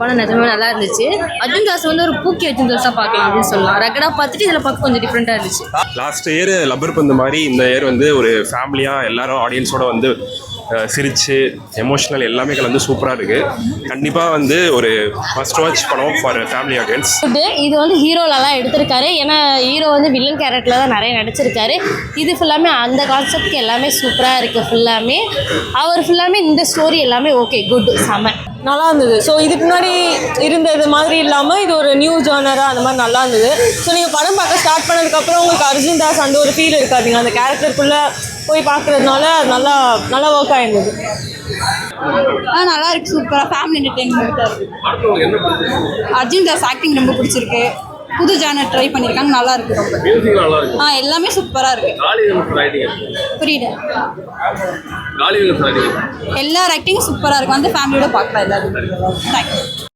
படம் நிஜமே நல்லா இருந்துச்சு. அர்ஜுன் தாஸ் வந்து ஒரு பூக்கி அர்ஜுன் தாஸாக பார்க்கலாம் அப்படின்னு சொல்லலாம் ரகடா பார்த்துட்டு இதில் பார்க்க கொஞ்சம் டிஃப்ரெண்ட்டாக இருந்துச்சு. லாஸ்ட் இயர் லப்பர் பந்து மாதிரி இந்த இயர் வந்து ஒரு ஃபேமிலியாக எல்லாரும் ஆடியன்ஸோட வந்து சிரிச்சு எமோஷனல் எல்லாமே கலந்து சூப்பராக இருக்குது கண்டிப்பாக வந்து ஒரு ஃபர்ஸ்ட் வாட்ச் படம் ஃபார் ஃபேமிலி ஆடியன்ஸ் இது வந்து ஹீரோலலாம் எடுத்திருக்காரு. ஏன்னா ஹீரோ வந்து வில்லன் கேரக்டரில் தான் நிறைய நடிச்சிருக்காரு. இது ஃபுல்லாமே அந்த கான்செப்ட்க்கு எல்லாமே சூப்பராக இருக்குது ஃபுல்லாமே அவர் ஃபுல்லாமே இந்த ஸ்டோரி எல்லாமே ஓகே குட் செம. நல்லா இருந்தது ஸோ இதுக்கு முன்னாடி இருந்தது மாதிரி இல்லாமல் இது ஒரு நியூ ஜானராக அந்த மாதிரி நல்லா இருந்தது ஸோ நீங்கள் படம் பார்க்க ஸ்டார்ட் பண்ணதுக்கப்புறம் உங்களுக்கு அர்ஜுன் தாஸ் அந்த ஒரு ஃபீல் இருக்காது அந்த கேரக்டருக்குள்ளே போய் பார்க்குறதுனால அது நல்லா நல்லா ஒர்க் ஆயிருந்தது. ஆ நல்லா இருக்கு சூப்பராக ஃபேமிலி என்டர்டெயின்மெண்ட்டாக இருக்குது அர்ஜுன் தாஸ் ஆக்டிங் ரொம்ப பிடிச்சிருக்கு. புது ஜானர் ட்ரை பண்ணியிருக்காங்க நல்லா இருக்கு ரொம்ப ஆ எல்லாமே சூப்பராக இருக்கு. புரியல எல்லா ஆக்டிங் சூப்பராக இருக்கும் வந்து ஃபேமிலியோட பார்க்கலாம் எல்லாரும். தேங்க்யூ